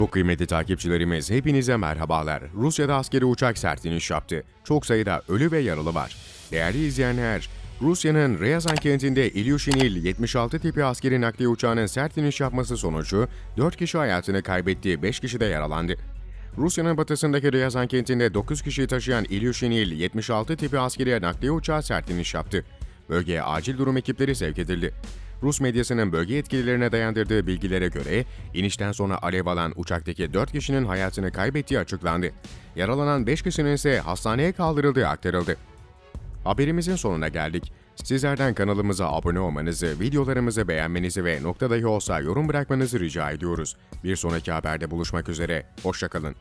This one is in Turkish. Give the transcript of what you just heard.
Bu kıymetli takipçilerimiz hepinize merhabalar. Rusya'da askeri uçak sert iniş yaptı. Çok sayıda ölü ve yaralı var. Değerli izleyenler, Rusya'nın Ryazan kentinde Ilyushin 76 tipi askeri nakliye uçağının sert iniş yapması sonucu 4 kişi hayatını kaybetti, 5 kişi de yaralandı. Rusya'nın batısındaki Ryazan kentinde 9 kişiyi taşıyan Ilyushin 76 tipi askeri nakliye uçağı sert iniş yaptı. Bölgeye acil durum ekipleri sevk edildi. Rus medyasının bölge yetkililerine dayandırdığı bilgilere göre inişten sonra alev alan uçaktaki 4 kişinin hayatını kaybettiği açıklandı. Yaralanan 5 kişinin ise hastaneye kaldırıldığı aktarıldı. Haberimizin sonuna geldik. Sizlerden kanalımıza abone olmanızı, videolarımızı beğenmenizi ve nokta dahi olsa yorum bırakmanızı rica ediyoruz. Bir sonraki haberde buluşmak üzere, hoşçakalın.